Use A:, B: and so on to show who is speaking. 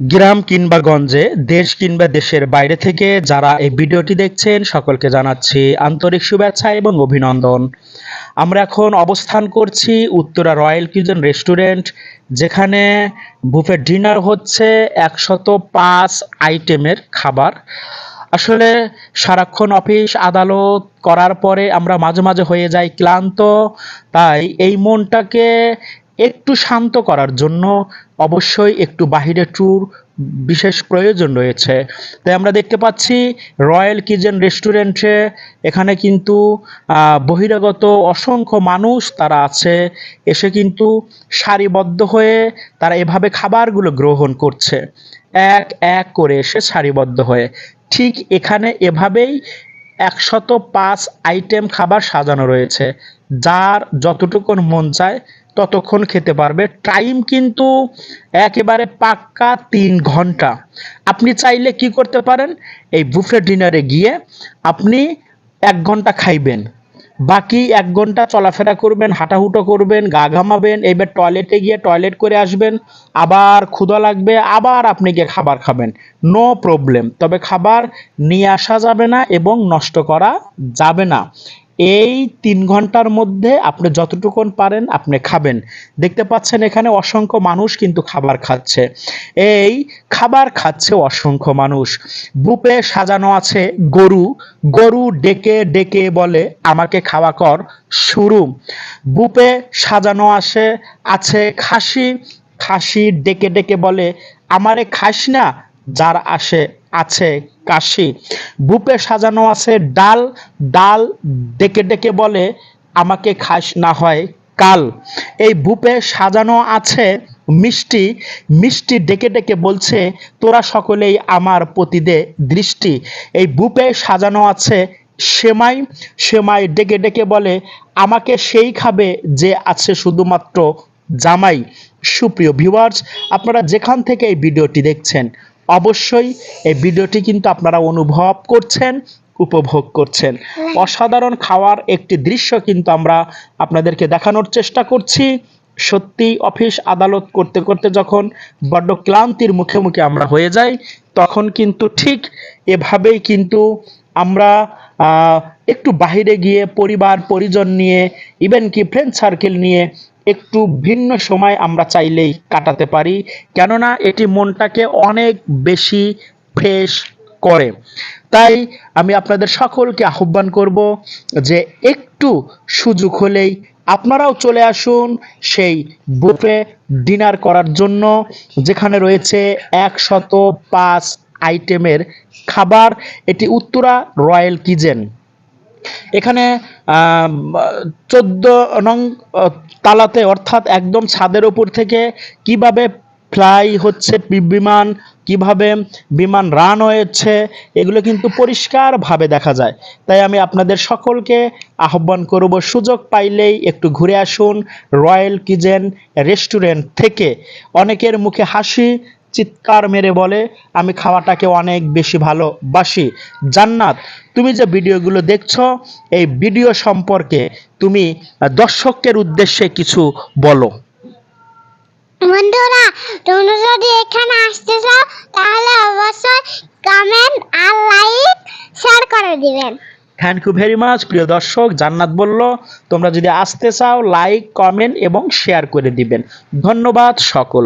A: গ্রাম কিংবা গঞ্জে, দেশ কিংবা দেশের বাইরে থেকে যারা এই ভিডিওটি দেখছেন, সকলকে জানাচ্ছি আন্তরিক শুভেচ্ছা এবং অভিনন্দন। আমরা এখন অবস্থান করছি উত্তরা রয়্যাল কিচেন রেস্টুরেন্ট, যেখানে বুফে ডিনার হচ্ছে একশত পাঁচ আইটেমের খাবার। আসলে সারাক্ষণ অফিস আদালত করার পরে আমরা মাঝে মাঝে হয়ে যাই ক্লান্ত, তাই এই মনটাকে একটু শান্ত করার জন্য অবশ্যই একটু বাহিরে ট্যুর বিশেষ প্রয়োজন রয়েছে। তাই আমরা দেখতে পাচ্ছি রয়্যাল কিচেন রেস্টুরেন্টে এখানে কিন্তু বহিরাগত অসংখ্য মানুষ তারা আছে। এসে কিন্তু সারিবদ্ধ হয়ে তারা এভাবে খাবারগুলো গ্রহণ করছে। এক এক করে এসে সারিবদ্ধ হয়ে। ঠিক এখানে এভাবেই একশত পাঁচ আইটেম খাবার সাজানো রয়েছে। যার যতটুকুন মন চায় ততক্ষণ খেতে পারবে। টাইম কিন্তু একেবারে পাক্কা তিন ঘণ্টা। আপনি চাইলে কি করতে পারেন? এই বুফে ডিনারে গিয়ে আপনি এক ঘণ্টা খাইবেন। বাকি এক ঘণ্টা চলাফেরা করবেন, হাঁটাহুটো করবেন, গা ঘামাবেন, এবার টয়লেটে গিয়ে টয়লেট করে আসবেন, আবার ক্ষুধা লাগবে, আবার আপনি গিয়ে খাবার খাবেন। নো প্রবলেম তবে খাবার নিয়ে আসা যাবে না এবং নষ্ট করা যাবে না। এই তিন ঘণ্টার মধ্যে আপনি যতটুকুন পারেন আপনি খাবেন। দেখতে পাচ্ছেন এখানে অসংখ্য মানুষ কিন্তু খাবার খাচ্ছে। এই খাবার খাচ্ছে অসংখ্য মানুষ। বুপে সাজানো আছে গরু। গরু ডেকে ডেকে বলে, আমাকে খাওয়া কর, শুরু। বুপে সাজানো আসে, আছে খাসি। খাসি ডেকে ডেকে বলে, আমারে খাস না, যার আসে। আছে কাশি। বুপে সাজানো আছে ডাল। ডাল ডেকে ডেকে বলে, আমাকে খাস না হয় কাল। এই বুপে সাজানো আছে মিষ্টি। মিষ্টি ডেকে ডেকে বলছে, তোরা সকলেই আমার প্রতিদে দৃষ্টি। এই বুপে সাজানো আছে সেমাই। সেমাই ডেকে ডেকে বলে, আমাকে সেই খাবে যে আছে শুধুমাত্র জামাই। সুপ্রিয় ভিউয়ার্স, আপনারা যেখান থেকে এই ভিডিওটি দেখছেন অবশ্যই এই ভিডিওটি কিন্তু আপনারা অনুভব করছেন উপভোগ করছেন। অসাধারণ খাওয়ার একটি দৃশ্য কিন্তু আমরা আপনাদেরকে দেখানোর চেষ্টা করছি। সত্যি অফিস আদালত করতে করতে যখন বড্ড ক্লান্তির মুখে মুখে আমরা হয়ে যাই তখন কিন্তু ঠিক এভাবেই কিন্তু আমরা আহ, একটু বাইরে গিয়ে পরিবার পরিজন নিয়ে ইভেন কি ফ্রেন্ড সার্কেল নিয়ে একটু ভিন্ন সময় আমরা চাইলেই কাটাতে পারি। কেননা এটি মনটাকে অনেক বেশি ফ্রেশ করে। তাই আমি আপনাদের সকলকে আহ্বান করব যে একটু সুযোগ হলেই আপনারাও চলে আসুন সেই বুফে ডিনার করার জন্য, যেখানে রয়েছে একশত পাঁচ আইটেমের খাবার। এটি উত্তরা রয়্যাল কিচেন। এখানে চোদ্দ নং তালাতে অর্থাৎ একদম ছাদের উপর থেকে কীভাবে ফ্লাই হচ্ছে বিমান, কীভাবে বিমান রান হয়েছে, এগুলো কিন্তু পরিষ্কারভাবে দেখা যায়। তাই আমি আপনাদের সকলকে আহ্বান করব, সুযোগ পাইলেই একটু ঘুরে আসুন রয়্যাল কিচেন রেস্টুরেন্ট থেকে। অনেকের মুখে হাসি চিৎকার মেরে বলে আমি খাওয়াটাকে অনেক বেশি ভালোবাসি। জান্নাত তুমি যে ভিডিওগুলো দেখছ এই ভিডিও সম্পর্কে তুমি দর্শকের উদ্দেশ্যে কিছু বলো।
B: বন্ধুরা তোমরা যদি এখানে আসতে চাও তাহলে অবশ্যই কমেন্ট আর লাইক শেয়ার করে দিবেন।
A: থ্যাংক ইউ ভেরি মাচ প্রিয় দর্শক। জান্নাত বলল তোমরা যদি আসতে চাও লাইক কমেন্ট এবং শেয়ার করে দিবেন। ধন্যবাদ সকল।